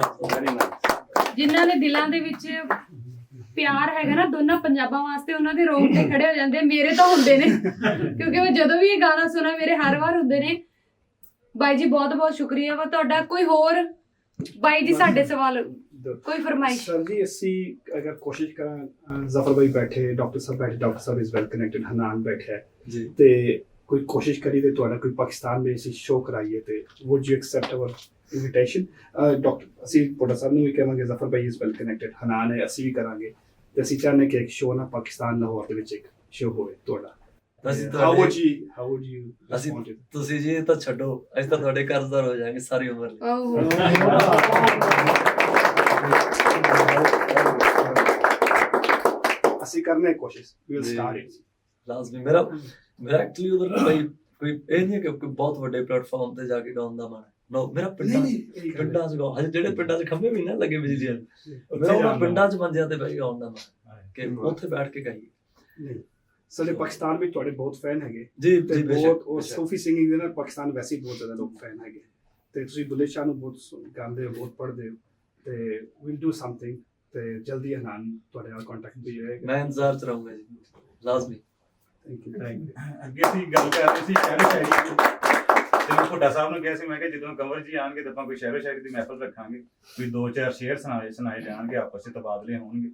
ਵੈਰੀ ਨਾਈਸ ਜਿਨ੍ਹਾਂ ਦੇ ਦਿਲਾਂ ਦੇ ਵਿੱਚ ਪਿਆਰ ਹੈਗਾ ਨਾ ਦੋਨਾਂ ਪੰਜਾਬਾਂ ਵਾਸਤੇ ਉਹਨਾਂ ਦੇ ਰੋਂਗ ਤੇ ਖੜੇ ਹੋ ਜਾਂਦੇ। ਮੇਰੇ ਤਾਂ ਹੁੰਦੇ ਨੇ। ਕਿਉਂਕਿ ਮੈਂ ਜਦੋਂ ਵੀ ਇਹ ਗਾਣਾ ਸੁਣਾ ਮੇਰੇ ਹਰ ਵਾਰ ਹੁੰਦੇ ਨੇ ਬਾਈ ਜੀ ਬਹੁਤ ਬਹੁਤ ਸ਼ੁਕਰੀਆ ਵਾ ਤੁਹਾਡਾ। ਕੋਈ ਹੋਰ? ਬਾਈ ਜੀ ਸਾਡੇ ਸਵਾਲ ਕੋਈ ਫਰਮਾਇਸ਼? ਸਰ ਜੀ ਅਸੀਂ ਅਗਰ ਕੋਸ਼ਿਸ਼ ਕਰਾਂ ਜ਼ਫਰ ਭਾਈ ਬੈਠੇ ਡਾਕਟਰ ਸਾਹਿਬ ਬੈਠੇ doctor Sahib is well connected ਹਨਾਨ ਬੈਠਾ ਹੈ। ਜੀ। ਤੇ ਕੋਈ ਕੋਸ਼ਿਸ਼ ਕਰੀ ਤੇ ਤੁਹਾਡਾ ਕੋਈ ਪਾਕਿਸਤਾਨ ਵਿੱਚ ਅਸੀਂ ਸ਼ੋਅ ਕਰਾਈਏ ਤੇ would you accept our invitation doctor ਅਸੀਂ ਪੋਟਾ ਸਾਹਿਬ ਨੂੰ ਵੀ ਕਹਾਂਗੇ ਜ਼ਫਰ ਭਾਈ ਇਜ਼ ਵੈਲ ਕਨੈਕਟਡ ਹਨਾਨ ਹੈ ਅਸੀਂ ਵੀ ਕਰਾਂਗੇ। ਤੇ ਅਸੀਂ ਚਾਹੁੰਦੇ ਕਿ ਇੱਕ ਸ਼ੋਅ ਨਾ ਪਾਕਿਸਤਾਨ ਲਾਹੌਰ ਦੇ ਵਿੱਚ ਇੱਕ ਸ਼ੋਅ ਹੋਵੇ ਤੁਹਾਡਾ। ਅਸੀਂ ਤੁਹਾਡੇ you how would you ਅਸੀਂ? ਤੁਸੀਂ ਜੀ ਇਹ ਤਾਂ ਛੱਡੋ। ਅਸੀਂ ਤਾਂ ਤੁਹਾਡੇ ਕਰਜ਼ਦਾਰ ਹੋ ਜਾਾਂਗੇ ਸਾਰੀ ਉਮਰ ਲਈ। ਅਸੀਂ ਕਰਨੇ ਕੋਸ਼ਿਸ਼। Will ਜੀ। start it. ਲਾਜ਼ਮੀ ਮੇਰਾ ਮੇਰਾ ਐਕਚੁਅਲੀ ਉਧਰ ਕੋਈ ਕੋਈ ਇਹ ਨਹੀਂ ਕਿ ਕੋਈ ਬਹੁਤ ਵੱਡੇ ਪਲੇਟਫਾਰਮ ਤੇ ਜਾ ਕੇ ਗਾਉਣ ਦਾ ਮਨ ਹੈ। ਨੋ ਮੇਰਾ ਪਿੰਡਾਂ ਪਿੰਡਾਂ ਚ ਗਾਉ। ਹਜੇ ਜਿਹੜੇ ਪਿੰਡਾਂ ਚ ਖੰਭੇ ਵੀ ਨਾ ਲੱਗੇ ਬਿਜਲੀ ਵਾਲੇ ਮੇਰਾ ਉਹਨਾਂ ਪਿੰਡਾਂ ਚ ਮੰਜਿਆਂ ਤੇ ਬਹਿ ਕੇ ਗਾਉਣ ਦਾ ਮਨ ਹੈ। ਕਿ। ਉੱਥੇ ਬੈਠ ਕੇ ਗਾਈਏ। ਸਾਡੇ ਪਾਕਿਸਤਾਨ ਵਿੱਚ ਤੁਹਾਡੇ ਬਹੁਤ ਫੈਨ ਹੈਗੇ। ਜੀ ਜੀ ਬਹੁਤ ਉਹ। ਸੂਫੀ ਸਿੰਗਿੰਗ ਦੇ ਨਾਲ ਪਾਕਿਸਤਾਨ ਵੈਸੇ ਬਹੁਤ ਜ਼ਿਆਦਾ ਲੋਕ ਫੈਨ ਹੈਗੇ। ਤੇ ਤੁਸੀਂ ਬੁੱਲੇ ਸ਼ਾਹ ਨੂੰ ਬਹੁਤ ਗਾਉਂਦੇ ਹੋ ਬਹੁਤ ਪੜ੍ਹਦੇ ਹੋ। ਤੇ ਵਿਲ ਡੂ ਸਮਥਿੰਗ ਤੇ ਜਲਦੀ ਹਨਾਨ ਤੁਹਾਡੇ ਨਾਲ ਕੰਟੈਕਟ ਵੀ ਹੋਏਗਾ। ਮੈਂ ਇੰਤਜ਼ਾਰ ਚ ਰਹੂੰਗਾ ਜੀ। ਲਾਜ਼ਮੀ। ਥੈਂਕ ਯੂ ਅੱਗੇ ਅਸੀਂ ਗੱਲ ਕਰ ਰਹੇ ਸੀ ਸ਼ਾਇਰੀ ਦੀ ਤੇ ਮੈਂ ਭੁੱਟਾ ਸਾਹਿਬ ਨੂੰ ਕਿਹਾ ਸੀ ਮੈਂ ਕਿਹਾ ਜਦੋਂ ਕੰਵਰ ਜੀ ਆਣਗੇ ਤਾਂ ਆਪਾਂ ਕੋਈ ਸ਼ਹਿਰ ਸ਼ਾਇਰੀ ਦੀ ਮਹਿਫਲ ਰੱਖਾਂਗੇ ਕੋਈ ਦੋ ਚਾਰ ਸ਼ੇਰ ਸੁਣਾਏ ਸੁਣਾਏ ਜਾਣਗੇ ਆਪਸ ਵਿੱਚ ਤਬਾਦਲੇ ਹੋਣਗੇ।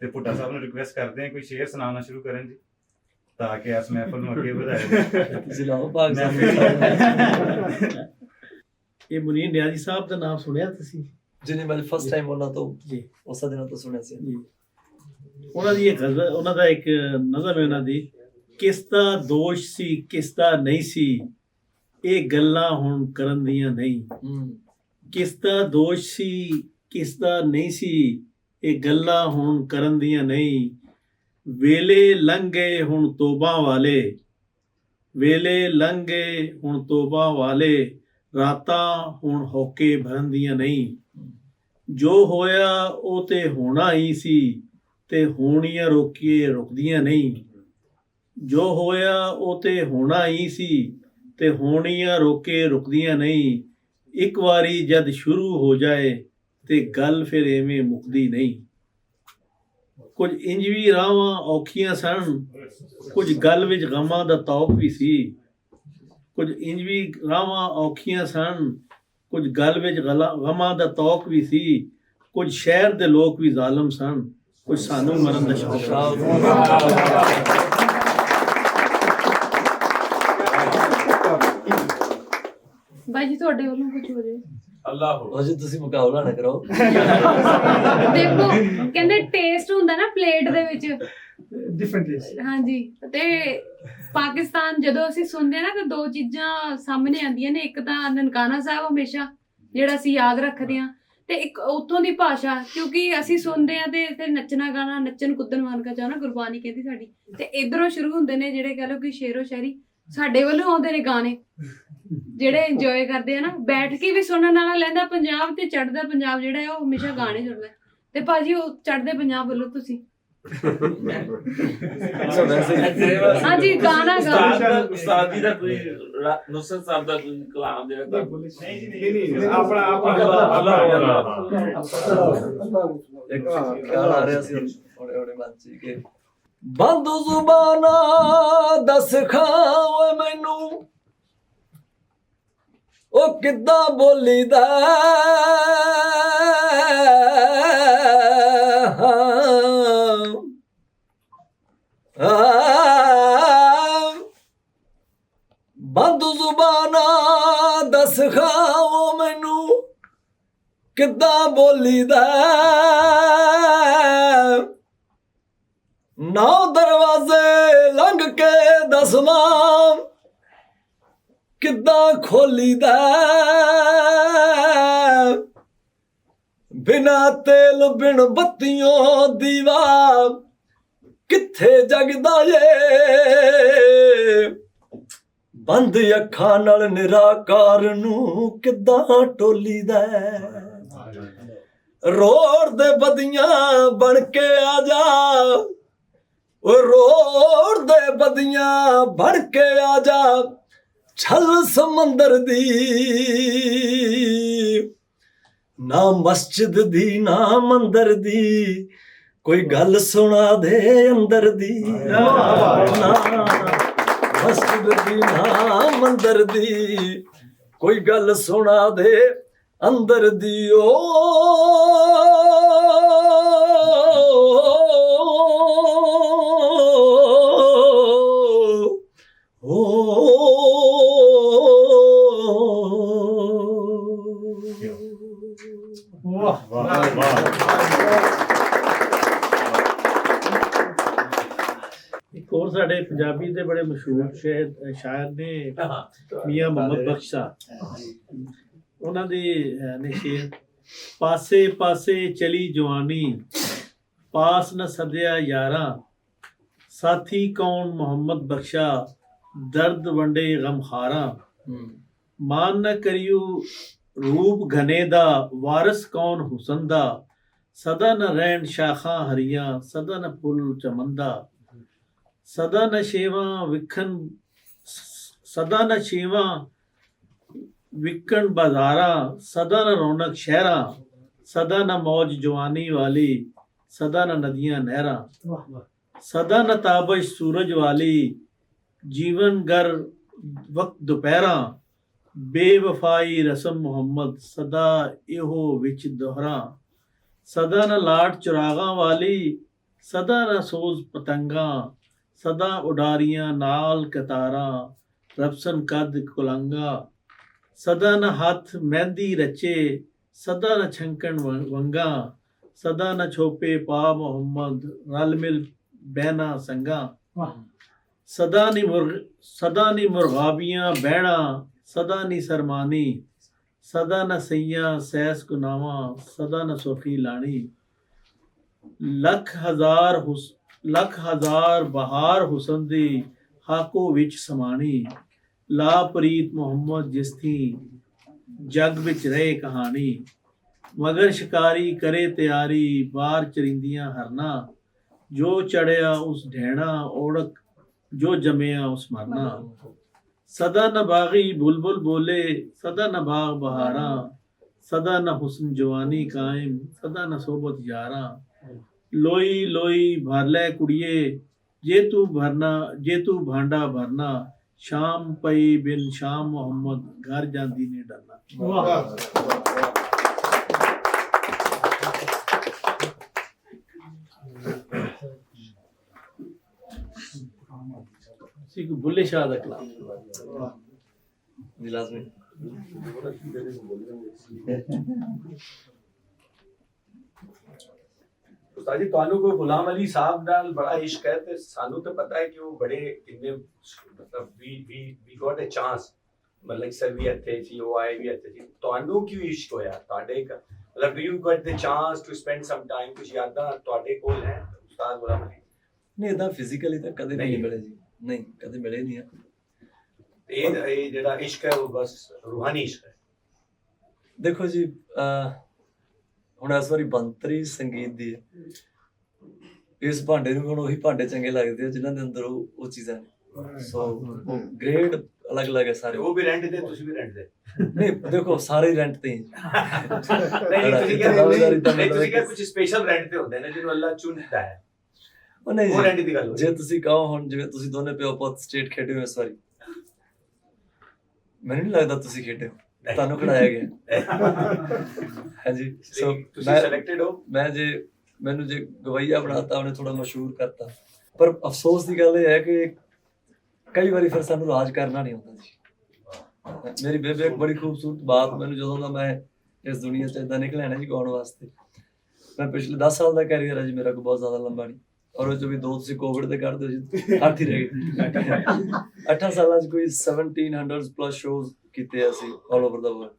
ਤੇ ਭੁੱਟਾ ਸਾਹਿਬ ਨੂੰ ਰਿਕੁਐਸਟ ਕਰਦੇ ਹਾਂ ਕੋਈ ਸ਼ੇਰ ਸੁਣਾਉਣਾ ਸ਼ੁਰੂ ਕਰਨ ਜੀ ਤਾਂ ਕਿ ਇਸ ਮਹਿਫਲ ਨੂੰ ਅੱਗੇ ਵਧਾਇਆ ਜਾਏ ਤੁਸੀਂ ਲਾਓ ਭਾਗ ਮੈਂ ਇਹ ਮੁਨੀਰ ਨਿਆਜ਼ੀ ਸਾਹਿਬ ਦਾ ਨਾਮ ਸੁਣਿਆ ਤੁਸੀਂ? ਜਿਹਨੇ ਮੈਂ ਫਸਟ ਟਾਈਮ ਉਹਨਾਂ ਤੋਂ ਜੀ। ਉਸ ਦਿਨਾਂ ਤੋਂ ਸੁਣਿਆ ਸੀ। ਜੀ। ਉਹਨਾਂ ਦੀ ਇੱਕ ਗਜ਼ਲ ਉਹਨਾਂ ਦਾ ਇੱਕ ਨਜ਼ਮ ਹੈ ਉਹਨਾਂ ਦੀ ਕਿਸ ਦਾ ਦੋਸ਼ ਸੀ ਕਿਸ ਦਾ ਨਹੀਂ ਸੀ? ਇਹ ਗੱਲਾਂ ਹੁਣ ਕਰਨ ਦੀਆਂ ਨਹੀਂ। ਕਿਸ ਦਾ ਦੋਸ਼ ਸੀ ਕਿਸ ਦਾ ਨਹੀਂ ਸੀ ਇਹ ਗੱਲਾਂ ਹੁਣ ਕਰਨ ਦੀਆਂ ਨਹੀਂ। ਵੇਲੇ ਲੰਘੇ ਹੁਣ ਤੋਬਾ ਵਾਲੇ ਵੇਲੇ ਲੰਘੇ ਹੁਣ ਤੋਬਾ ਵਾਲੇ ਰਾਤਾਂ ਹੁਣ ਹੋਕੇ ਭਰਨ ਦੀਆਂ ਨਹੀਂ। ਜੋ ਹੋਇਆ ਉਹ ਤੇ ਹੋਣਾ ਹੀ ਸੀ ਤੇ ਹੋਣੀਆਂ ਰੋਕੀਏ ਰੁਕਦੀਆਂ ਨਹੀਂ। ਜੋ ਹੋਇਆ ਉਹ ਤੇ ਹੋਣਾ ਹੀ ਸੀ ਤੇ ਹੋਣੀਆਂ ਰੋਕੇ ਰੁਕਦੀਆਂ ਨਹੀਂ। ਇੱਕ ਵਾਰੀ ਜਦ ਸ਼ੁਰੂ ਹੋ ਜਾਏ ਤੇ ਗੱਲ ਫਿਰ ਐਵੇਂ ਮੁੱਕਦੀ ਨਹੀਂ। ਕੁਝ ਇੰਜ ਵੀ ਰਾਵਾਂ ਔਖੀਆਂ ਸਨ। ਕੁਝ ਗੱਲ ਵਿੱਚ ਗਮਾਂ ਦਾ ਤੌਕ ਵੀ ਸੀ। ਕੁਝ ਇੰਜ ਵੀ ਰਾਵਾਂ ਔਖੀਆਂ ਸਨ। ਕੁਝ ਗੱਲ ਵਿੱਚ ਗਲਾ- ਗਮਾਂ ਦਾ ਤੌਕ ਵੀ ਸੀ। ਕੁਝ ਸ਼ਹਿਰ ਦੇ ਲੋਕ ਵੀ ਜ਼ਾਲਮ ਸਨ। ਕੁਝ ਸਾਨੂੰ ਮਰਨ ਦਾ ਸ਼ੌਕ ਸੀ। ਬਾਈ ਜੀ ਤੁਹਾਡੇ ਵੱਲੋਂ ਕੁਝ ਹੋ ਜਾਏ ਉਹ ਜੀ ਤੁਸੀਂ ਮੁਕਾਬਲਾ ਨਾ ਕਰੋ। ਦੇਖੋ ਕਹਿੰਦੇ ਟੇਸਟ ਹੁੰਦਾ ਨਾ ਪਲੇਟ ਦੇ ਵਿੱਚ। ਡਿਫਰੈਂਟਲੀ ਹਾਂਜੀ ਤੇ ਪਾਕਿਸਤਾਨ ਜਦੋਂ ਅਸੀਂ ਸੁਣਦੇ ਆ ਨਾ ਤਾਂ ਦੋ ਚੀਜ਼ਾਂ ਸਾਹਮਣੇ ਆਉਂਦੀਆਂ ਨੇ। ਇੱਕ ਤਾਂ ਨਨਕਾਣਾ ਸਾਹਿਬ ਹਮੇਸ਼ਾ ਜਿਹੜਾ ਅਸੀਂ ਯਾਦ ਰੱਖਦੇ ਆ ਤੇ ਇੱਕ ਉੱਥੋਂ ਦੀ ਭਾਸ਼ਾ ਕਿਉਂਕਿ ਅਸੀਂ ਸੁਣਦੇ ਆ ਤੇ ਤੇ ਨੱਚਣਾ ਗਾਣਾ ਨੱਚਣ ਕੁੱਦਣ ਮਨ ਕਾ ਚਾਹਣਾ ਗੁਰਬਾਣੀ ਕਹਿੰਦੀ ਸਾਡੀ। ਤੇ ਇਧਰੋਂ ਸ਼ੁਰੂ ਹੁੰਦੇ ਨੇ ਜਿਹੜੇ ਕਹ ਲਓ ਕਿ ਸ਼ੇਰੋ ਸ਼ਾਇਰੀ ਸਾਡੇ ਵੱਲੋਂ ਆਉਂਦੇ ਨੇ ਗਾਣੇ। ਜਿਹੜੇ ਇੰਜੋਏ ਕਰਦੇ ਆ ਨਾ ਬੈਠ ਕੇ ਵੀ ਸੁਣਨ ਵਾਲਾ ਲੈਂਦਾ ਪੰਜਾਬ ਤੇ ਚੜਦਾ ਪੰਜਾਬ ਜਿਹੜਾ ਹੈ ਉਹ ਹਮੇਸ਼ਾ ਗਾਣੇ ਸੁਣਦਾ। ਤੇ ਭਾਜੀ ਉਹ ਚੜਦੇ ਪੰਜਾਬ ਵੱਲੋਂ ਤੁਸੀਂ? ਹਾਂਜੀ ਗਾਣਾ ਗਾ। ਉਸਤਾਦ ਜੀ ਦਾ ਕੋਈ ਰਾ- ਨੁਸਰਤ ਸਾਹਿਬ ਦਾ ਕੋਈ ਕਲਾਮ ਜਿਹੜਾ ਤਾਂ ਨਹੀਂ ਨਹੀਂ ਆਪਣਾ ਆਪਣਾ ਇੱਕ ਖਿਆਲ ਆ ਰਿਹਾ ਸੀ ਹੌਲੇ ਹੌਲੇ ਮਨ ਚ ਕਿ ਬੰਦ ਜ਼ੁਬਾਨਾਂ ਦੱਸ ਖਾਵੇ ਮੈਨੂੰ। ਉਹ ਕਿੱਦਾਂ ਬੋਲੀਦਾ? ਬੰਦ ਜ਼ੁਬਾਨਾਂ ਦੱਸ ਖਾਓ ਮੈਨੂੰ। ਕਿੱਦਾਂ ਬੋਲੀਦਾ? ਨੌ ਦਰਵਾਜ਼ੇ ਲੰਘ ਕੇ ਦਸਵਾਂ ਕਿੱਦਾਂ ਖੋਲੀਦਾ? ਬਿਨਾ ਤੇਲ ਬਿਨ ਬੱਤੀਆਂ ਦੀਵਾ ਕਿੱਥੇ ਜਗਦਾ ਏ? ਬੰਦ ਅੱਖਾਂ ਨਾਲ ਨਿਰਾਕਾਰ ਨੂੰ ਕਿੱਦਾਂ ਟੋਲੀਦਾ? ਰੋੜ ਦੇ ਬਦੀਆਂ ਬਣ ਕੇ ਆ ਜਾ। ਓ ਰੋੜ ਦੇ ਬਦੀਆਂ ਬਣ ਕੇ ਆ ਜਾ, ਛਲ ਸਮੁੰਦਰ ਦੀ। ਨਾ ਮਸਜਿਦ ਦੀ, ਨਾ ਮੰਦਰ ਦੀ, ਕੋਈ ਗੱਲ ਸੁਣਾ ਦੇ ਅੰਦਰ ਦੀ। ਨਾ ਮਸਜਿਦ ਦੀ, ਨਾ ਮੰਦਰ ਦੀ, ਕੋਈ ਗੱਲ ਸੁਣਾ ਦੇ ਅੰਦਰ ਦੀ ਓ। ਸਾਡੇ ਪੰਜਾਬੀ ਦੇ ਬੜੇ ਮਸ਼ਹੂਰ ਸ਼ਾਇਰ ਸ਼ਾਇਰ ਨੇ ਮੀਆਂ ਮੁਹੰਮਦ ਬਖਸ਼। ਉਹਨਾਂ ਦੇ ਨੇ ਸ਼ੇਰ ਪਾਸੇ ਪਾਸੇ ਚਲੀ ਜਵਾਨੀ ਪਾਸ ਨ ਸਦਿਆ ਯਾਰਾਂ ਸਾਥੀ ਕੌਣ ਮੁਹੰਮਦ ਬਖਸ਼ਾ ਦਰਦ ਵੰਡੇ ਗਮਖਾਰਾਂ ਮਾਨ ਨ ਕਰਿਓ ਰੂਪ ਘਨੇ ਦਾ ਵਾਰਿਸ ਕੌਣ ਹੁਸਨ ਦਾ ਸਦਾ ਨ ਰਹਿਣ ਸ਼ਾਖਾਂ ਹਰੀਆਂ ਸਦਾ ਨ ਫੁੱਲ ਚਮੰਦਾ। ਸਦਾ ਨ ਸ਼ੇਵਾਂ ਵਿਖਣ ਸਦਾ ਨ ਸ਼ੇਵਾਂ ਵਿਕਣ ਬਾਜ਼ਾਰਾਂ ਸਦਾ ਨ ਰੌਣਕ ਸ਼ਹਿਰਾਂ ਸਦਾ ਨ ਮੌਜ ਜਵਾਨੀ ਵਾਲੀ ਸਦਾ ਨ ਨਦੀਆਂ ਨਹਿਰਾਂ ਸਦਾ ਨ ਤਾਬਸ਼ ਸੂਰਜ ਵਾਲੀ ਜੀਵਨ ਗਰ ਵਕਤ ਦੁਪਹਿਰਾਂ ਬੇਵਫਾਈ ਰਸਮ ਮੁਹੰਮਦ ਸਦਾ ਇਹੋ ਵਿੱਚ ਦੁਹਰਾ ਸਦਾ ਨ ਲਾਟ ਚੁਰਾਗਾਂ ਵਾਲੀ ਸਦਾ ਨ ਸੋਜ਼ ਪਤੰਗਾਂ ਸਦਾ ਉਡਾਰੀਆਂ ਨਾਲ ਕਤਾਰਾਂ ਰਬਸਨ ਕਦ ਕੁਲੰਗਾ ਸਦਾ ਨ ਹੱਥ ਮਹਿੰਦੀ ਰਚੇ ਸਦਾ ਨ ਛੰਕਣ ਵੰਗਾ। ਸਦਾ ਨ ਛੋਪੇ ਪਾ ਮੁਹੰਮਦ ਰਲ ਮਿਲ ਬਹਿਣਾ ਸੰਗਾ। ਸਦਾ ਨੀ ਮੁਰਗ ਸਦਾ ਨੀ ਮੁਰਗਾਬੀਆਂ ਬਹਿਣਾ ਸਦਾ ਨੀ ਸਰਮਾਨੀ। ਸਦਾ ਨ ਸਈਆਂ ਸੈਸ ਗੁਨਾਵਾਂ ਸਦਾ ਨ ਸੁਖੀ ਲਾਣੀ। ਲੱਖ ਹਜ਼ਾਰ ਹੁਸ ਲੱਖ ਹਜ਼ਾਰ ਬਹਾਰ ਹੁਸਨ ਦੀ ਹਾਕੋ ਵਿੱਚ ਸਮਾਣੀ। ਲਾ ਪ੍ਰੀਤ ਮੁਹੰਮਦ ਜਿਸ ਥੀ ਜਗ ਵਿੱਚ ਰਹੇ ਕਹਾਣੀ। ਮਗਰ ਸ਼ਿਕਾਰੀ ਕਰੇ ਤਿਆਰੀ ਬਾਹਰ ਚਰਿੰਦੀਆਂ ਹਰਨਾ। ਜੋ ਚੜਿਆ ਉਸ ਢਹਿਣਾ ਓੜਕ ਜੋ ਜਮਿਆ ਉਸ ਮਰਨਾ। ਸਦਾ ਨ ਬਾਗੀ ਬੁਲਬੁਲ ਬੋਲੇ, ਸਦਾ ਨ ਬਾਗ ਬਹਾਰਾਂ। ਸਦਾ ਨ ਹੁਸਨ ਜਵਾਨੀ ਕਾਇਮ, ਸਦਾ ਨ ਸੋਬਤ ਯਾਰਾਂ। ਲੋਈ ਲੋਈ ਭਰ ਲੈ ਕੁੜੀਏ ਜੇ ਤੂੰ ਭਰਨਾ ਜੇ ਤੂੰ ਭਾਂਡਾ ਭਰਨਾ ਸ਼ਾਮ ਪਈ ਬਿਨ ਸ਼ਾਮ ਮੁਹੰਮਦ ਘਰ ਜਾਂਦੀ ਨੇ ਡਰਨਾ। ਵਾਹ। ਸੀ ਕੋ ਬੁੱਲੇ ਸ਼ਾਹ ਦਾ ਕਲਾਮ। ਜੀ ਲਾਜ਼ਮੀ। ਉਸਤਾਦ ਜੀ ਤੁਹਾਨੂੰ ਕੋਈ ਗੁਲਾਮ ਅਲੀ ਸਾਹਿਬ ਨਾਲ ਬੜਾ ਇਸ਼ਕ ਹੈ ਤੇ ਸਾਨੂੰ ਤਾਂ ਪਤਾ ਹੈ ਕਿ ਉਹ ਬੜੇ ਕਿੰਨੇ ਮਤਲਬ we we we got a chance. ਮਤਲਬ ਸਰ ਵੀ ਇੱਥੇ ਸੀ ਉਹ ਆਏ ਵੀ ਇੱਥੇ ਸੀ। ਤੁਹਾਨੂੰ ਕਿਉਂ ਇਸ਼ਕ ਹੋਇਆ? ਤੁਹਾਡੇ ਕ- ਮਤਲਬ do you got the chance to spend some time ਕੁਝ ਯਾਦਾਂ ਤੁਹਾਡੇ ਕੋਲ ਹੈ ਉਸਤਾਦ ਗੁਲਾਮ ਅਲੀ? ਨਹੀਂ ਇਦਾਂ ਫਿਜ਼ੀਕਲੀ ਤਾਂ ਕਦੇ ਨਹੀਂ। ਮਿਲੇ ਜੀ। ਨਹੀਂ ਕਦੇ ਮਿਲੇ ਨਹੀਂ ਇਹ ਇਹ ਜਿਹੜਾ ਇਸ਼ਕ ਹੈ ਉਹ ਬਸ ਰੂਹਾਨੀ ਇਸ਼ਕ ਹੈ। ਦੇਖੋ ਜੀ ਅਹ ਹੁਣ ਇਸ ਵਾਰੀ ਬੰਤਰੀ ਸੰਗੀਤ ਦੀ ਹੈ। ਇਸ ਭਾਂਡੇ ਨੂੰ ਹੁਣ ਉਹੀ ਭਾਂਡੇ ਚੰਗੇ ਲੱਗਦੇ ਆ ਜਿਨ੍ਹਾਂ ਦੇ ਅੰਦਰ ਉਹ ਉਹ ਚੀਜ਼ਾਂ ਨੇ। ਸੋ ਗ੍ਰੇਡ ਅਲੱਗ-ਅਲੱਗ ਹੈ ਤੇ ਸਾਰੇ। ਉਹ ਵੀ ਰੈਂਟ ਦੇ ਤੁਸੀਂ ਵੀ ਰੈਂਟ ਦੇ। ਨਹੀਂ ਦੇਖੋ ਸਾਰੇ ਰੈਂਟ ਤੇ ਹੀ ਨਹੀਂ ਤੁਸੀਂ ਕਹਿੰਦੇ ਦਾਅਵੇਦਾਰੀ ਤਾਂ ਨਹੀਂ ਤੁਸੀਂ ਮਤਲਬ ਕਹਿੰਦੇ ਕੁਝ ਸਪੈਸ਼ਲ ਰੈਂਟ ਤੇ ਹੁੰਦੇ ਨੇ ਜਿਹਨੂੰ ਅੱਲਾਹ ਚੁਣਦਾ ਹੈ। ਉਹ ਨਹੀਂ ਉਹ ਰੈਂਟ ਦੀ ਗੱਲ ਜੇ ਤੁਸੀਂ ਕਹੋ ਹੁਣ ਜਿਵੇਂ ਤੁਸੀਂ ਦੋਨੇ ਪਿਓ ਪੁੱਤ ਸਟੇਟ ਖੇਡੇ ਹੋ ਇਸ ਵਾਰੀ। ਮੈਨੂੰ ਨਹੀਂ ਲੱਗਦਾ ਤੁਸੀਂ ਖੇਡੇ ਹੋ। ਤੁਹਾਨੂੰ ਖਿਡਾਇਆ ਗਿਆ। ਹਾਂਜੀ ਸੋ ਤੁਸੀਂ ਸਿਲੈਕਟਡ ਹੋ? ਮੈਂ ਜੇ ਮੈਨੂੰ ਜੇ ਗਵਈਆ ਬਣਾਤਾ ਉਹਨੇ ਥੋੜਾ ਮਸ਼ਹੂਰ ਕਰਤਾ। ਪਰ ਅਫਸੋਸ ਦੀ ਗੱਲ ਇਹ ਹੈ ਕਿ ਕਈ ਵਾਰੀ ਫਿਰ ਸਾਨੂੰ ਰਾਜ ਕਰਨਾ ਨਹੀਂ ਆਉਂਦਾ ਜੀ। ਮੇਰੀ ਬੇਬੇ ਇੱਕ ਬੜੀ ਖੂਬਸੂਰਤ ਬਾਤ ਮੈਨੂੰ ਜਦੋਂ ਦਾ ਮੈਂ ਇਸ ਦੁਨੀਆ 'ਚ ਇਦਾਂ ਨਿਕਲਿਆ ਨਾ ਜੀ ਗਾਉਣ ਵਾਸਤੇ ਮੈਂ ਪਿਛਲੇ 10 ਸਾਲ ਦਾ ਕੈਰੀਅਰ ਹੈ ਜੀ ਮੇਰਾ ਕੋਈ ਬਹੁਤ ਜ਼ਿਆਦਾ ਲੰਬਾ ਨਹੀਂ। ਔਰ ਉਹ 'ਚ ਵੀ ਦੋ ਤੁਸੀਂ ਕੋਵਿਡ ਦੇ ਦਿਓ ਜੀ ਅੱਠ ਹੀ ਰਹਿ ਗਏ 8 ਸਾਲਾਂ 'ਚ ਕੋਈ 1700 ਪਲੱਸ ਸ਼ੋਜ਼ ਕੀਤੇ ਅਸੀਂ ਆਲ ਓਵਰ ਦਾ ਵਰਲਡ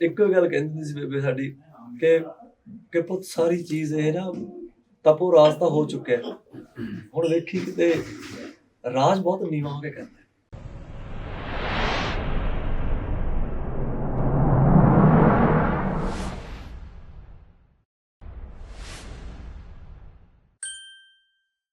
ਇੱਕੋ ਗੱਲ ਕਹਿੰਦੀ ਹੁੰਦੀ ਸੀ ਬੇਬੇ ਸਾਡੀ ਕਿ ਕਿ ਪੁੱਤ ਸਾਰੀ ਚੀਜ਼ ਇਹ ਨਾ ਤਪੋ ਰਾਜ ਤਾਂ ਹੋ ਚੁੱਕਿਆ। ਹੁਣ ਵੇਖੀ ਕਿਤੇ ਰਾਜ ਬਹੁਤ ਨੀਵਾਂ ਹੋ ਕੇ ਕਰਦਾ।